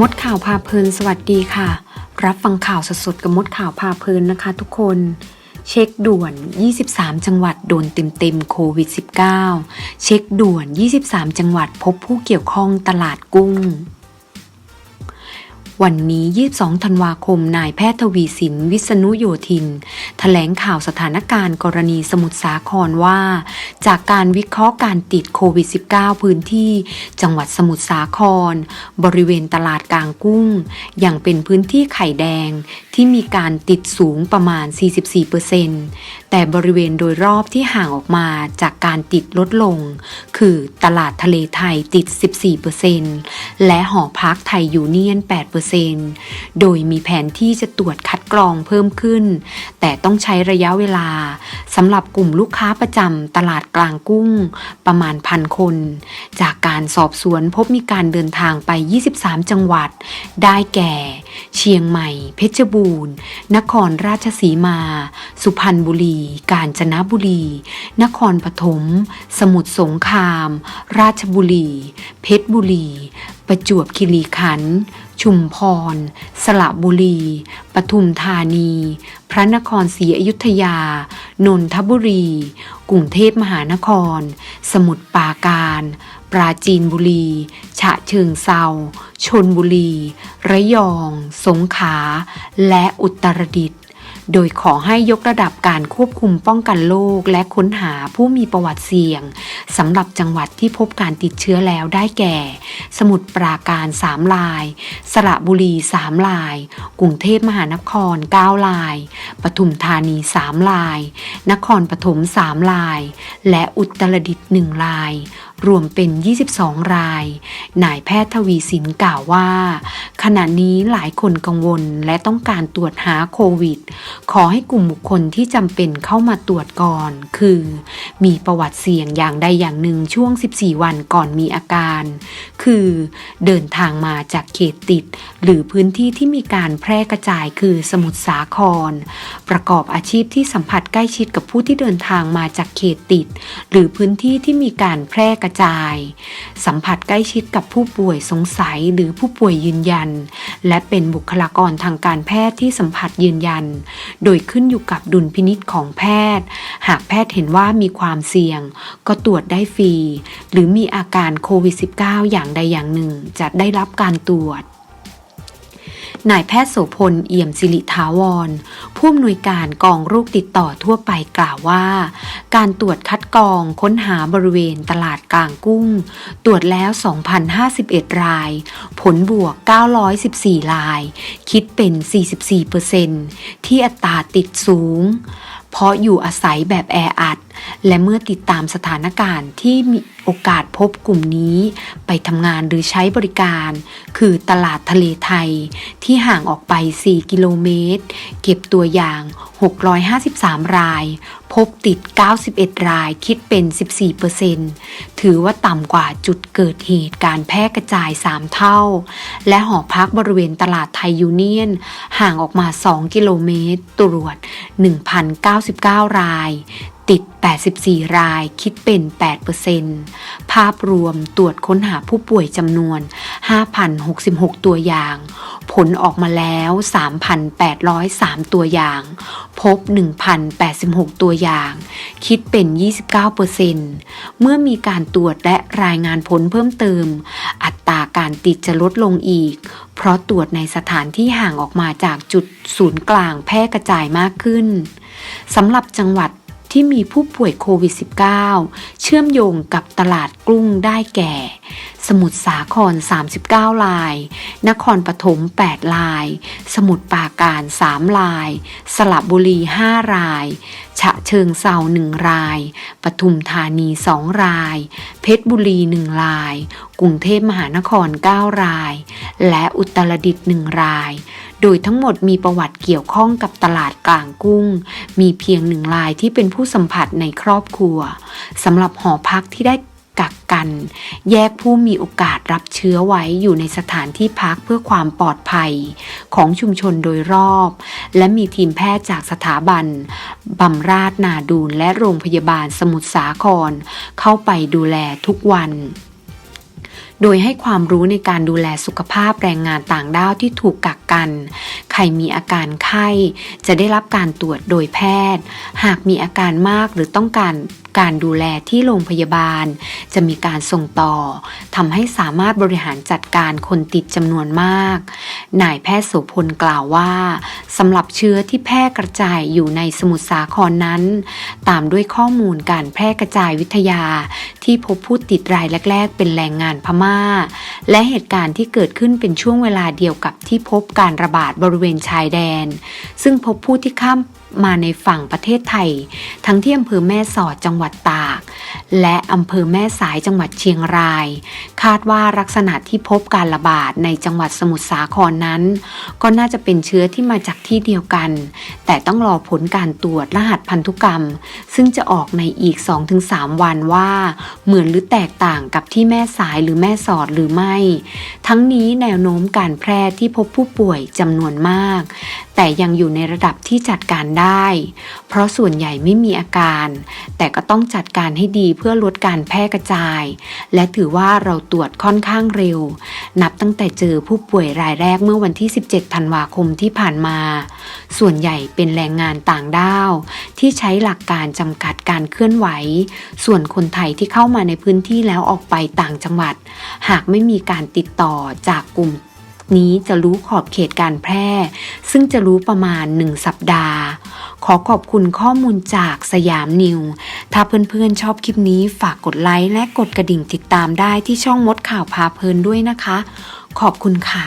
มดข่าวพาเพลินสวัสดีค่ะ รับฟังข่าวสดๆกับมดข่าวพาเพลินนะคะทุกคน เช็คด่วน 23 จังหวัดโดนเต็มๆโควิด -19 เช็คด่วน 23 จังหวัดพบผู้เกี่ยวข้องตลาดกุ้ง วันนี้ 22 ธันวาคม นายแพทย์ทวีสิน วิษณุโยธินแถลงข่าวสถานการณ์กรณีสมุทรสาครว่า จากการวิเคราะห์การติดโควิด -19 พื้นที่ จังหวัดสมุทรสาคร บริเวณตลาดกลางกุ้ง อย่างเป็นพื้นที่ไข่แดงที่มีการติดสูงประมาณ 44%แต่บริเวณโดยรอบที่ห่างออกมาจากการติดลดลง คือตลาดทะเลไทยติด 14%และหอพักไทยยูเนียน 8%โดยมีแผนที่จะตรวจคัดกรองเพิ่มขึ้น แต่ต้องใช้ระยะเวลาสำหรับกลุ่มลูกค้าประจำตลาดกลางกุ้ง ประมาณพันคน จากการสอบสวนพบมีการเดินทางไป 23 จังหวัด ได้แก่ เชียงใหม่ เพชรบูรณ์ นครราชสีมา สุพรรณบุรี กาญจนบุรี นครปฐม สมุทรสงคราม ราชบุรี เพชรบุรี ประจวบคีรีขันธ์ ชุมพร สระบุรี ปทุมธานี พระนครศรีอยุธยา นนทบุรี กรุงเทพมหานคร สมุทรปราการ ปราจีนบุรี ฉะเชิงเซาชนบุรี ระยอง สงขลา และอุตรดิตถ์ โดยขอให้ยกระดับการควบคุมป้องกันโรคและค้นหาผู้มีประวัติเสี่ยงสำหรับจังหวัดที่พบการติดเชื้อแล้วได้แก่ สมุทรปราการ3ลาย สระบุรี3ลาย กรุงเทพมหานคร9ลายปทุมธานี3ลาย นครปฐม3ลาย และอุตรดิตถ์1ลาย รวมเป็น 22 ราย นายแพทย์ทวีสินกล่าวว่า ขณะนี้หลายคนกังวลและต้องการตรวจหาโควิด ขอให้กลุ่มบุคคลที่จำเป็นเข้ามาตรวจก่อน คือ มีประวัติเสี่ยงอย่างใดอย่างหนึ่งช่วง 14 วันก่อนมีอาการ คือเดินทางมาจากเขตติด หรือพื้นที่ที่มีการแพร่กระจายคือสมุทรสาคร ประกอบอาชีพที่สัมผัสใกล้ชิดกับผู้ที่เดินทางมาจากเขตติด หรือพื้นที่ที่มีการแพร่กระจาย สัมผัสใกล้ชิดกับผู้ป่วยสงสัยหรือผู้ป่วยยืนยัน และเป็นบุคลากรทางการแพทย์ที่สัมผัสยืนยัน โดยขึ้นอยู่กับดุลพินิษของแพทย์ หากแพทย์เห็นว่ามีความเสี่ยง ก็ตรวจได้ฟรี หรือมีอาการโควิด -19 อย่างใดอย่างหนึ่งจะได้รับการตรวจ นายแพทย์โสพลเอี่ยมสิริถาวร ผู้อำนวยการกองโรคติดต่อทั่วไปกล่าวว่า การตรวจคัดกรองค้นหาบริเวณตลาดกลางกุ้ง ตรวจแล้ว 2,051 ราย ผลบวก 914 ราย คิดเป็น 44%ที่อัตราติดสูง เพราะอยู่อาศัยแบบแออัดและเมื่อติดตามสถานการณ์ที่มีโอกาสพบกลุ่มนี้ไปทำงานหรือใช้บริการ คือตลาดทะเลไทย ที่ห่างออกไป 4 กิโลเมตร เก็บตัวอย่าง 653 ราย พบติด 91 รายคิดเป็น 14%ถือว่าต่ำกว่าจุดเกิดเหตุการแพร่กระจาย 3 เท่า และหอพักบริเวณตลาดไทยยูเนียน ห่างออกมา 2 กิโลเมตร ตรวจ 1,099 ราย ติด 84 ราย คิดเป็น 8%ภาพรวมตรวจค้นหาผู้ป่วยจำนวน 5,066 ตัวอย่าง ผลออกมาแล้ว 3,803 ตัวอย่าง พบ 1,086 ตัวอย่าง คิดเป็น 29%เมื่อมีการตรวจและรายงานผลเพิ่มเติม อัตราการติดจะลดลงอีก เพราะตรวจในสถานที่ห่างออกมาจากจุดศูนย์กลางแพร่กระจายมากขึ้นสำหรับจังหวัด ที่มีผู้ป่วยโควิด -19 เชื่อมโยงกับตลาดกุ้งได้แก่ สมุทรสาคร 39 ลาย นครปฐม 8 ลาย สมุทรปราการ 3 ลาย สระบุรี 5 ราย ฉะเชิงเซา1 ราย ปทุมธานี 2 ราย เพชรบุรี 1 ราย กรุงเทพมหานคร 9 ราย และอุตรดิตถ์ 1 ราย โดยทั้งหมดมีประวัติเกี่ยวข้องกับตลาดกลางกุ้ง มีเพียงหนึ่งรายที่เป็นผู้สัมผัสในครอบครัวสำหรับหอพักที่ได้กักกัน แยกผู้มีโอกาสรับเชื้อไว้อยู่ในสถานที่พักเพื่อความปลอดภัยของชุมชนโดยรอบ และมีทีมแพทย์จากสถาบันบำราศนาดูนและโรงพยาบาลสมุทรสาคร เข้าไปดูแลทุกวัน โดยให้ความรู้ในการดูแลสุขภาพแรงงานต่างด้าวที่ถูกกักกัน ใครมีอาการไข้ จะได้รับการตรวจโดยแพทย์ หากมีอาการมากหรือต้องการการดูแลที่โรงพยาบาล จะมีการส่งต่อทำให้สามารถบริหารจัดการคนติดจำนวนมาก นายแพทย์โสพลกล่าวว่าสำหรับเชื้อที่แพร่กระจายอยู่ในสมุทรสาครนั้น ตามด้วยข้อมูลการแพร่กระจายวิทยา ที่พบผู้ติดรายแรก ๆ เป็นแรงงานพม่า และเหตุการณ์ที่เกิดขึ้นเป็นช่วงเวลาเดียวกับที่พบการระบาดบริเวณชายแดน ซึ่งพบผู้ที่ข้าม มาในฝั่งประเทศไทย ทั้งที่อำเภอแม่สอดจังหวัดตาก และอำเภอแม่สายจังหวัดเชียงราย คาดว่าลักษณะที่พบการระบาดในจังหวัดสมุทรสาครนั้น ก็น่าจะเป็นเชื้อที่มาจากที่เดียวกัน แต่ต้องรอผลการตรวจรหัสพันธุกรรม ซึ่งจะออกในอีก 2-3 วันว่า เหมือนหรือแตกต่างกับที่แม่สายหรือแม่สอดหรือไม่ ทั้งนี้แนวโน้มการแพร่ที่พบผู้ป่วยจำนวนมาก แต่ยังอยู่ในระดับที่จัดการได้ได้ เพราะส่วนใหญ่ไม่มีอาการ แต่ก็ต้องจัดการให้ดีเพื่อลดการแพร่กระจาย และถือว่าเราตรวจค่อนข้างเร็ว นับตั้งแต่เจอผู้ป่วยรายแรกเมื่อวันที่ 17 ธันวาคมที่ผ่านมา ส่วนใหญ่เป็นแรงงานต่างด้าว ที่ใช้หลักการจำกัดการเคลื่อนไหว ส่วนคนไทยที่เข้ามาในพื้นที่แล้วออกไปต่างจังหวัด หากไม่มีการติดต่อจากกลุ่มนี้จะรู้ขอบเขตการแพร่ ซึ่งจะรู้ประมาณ 1 สัปดาห์ ขอขอบคุณข้อมูลจากสยามนิว ถ้าเพื่อนๆชอบคลิปนี้ฝากกดไลค์และกดกระดิ่งติดตามได้ที่ช่องมดข่าวพาเพลินด้วยนะคะ ขอบคุณค่ะ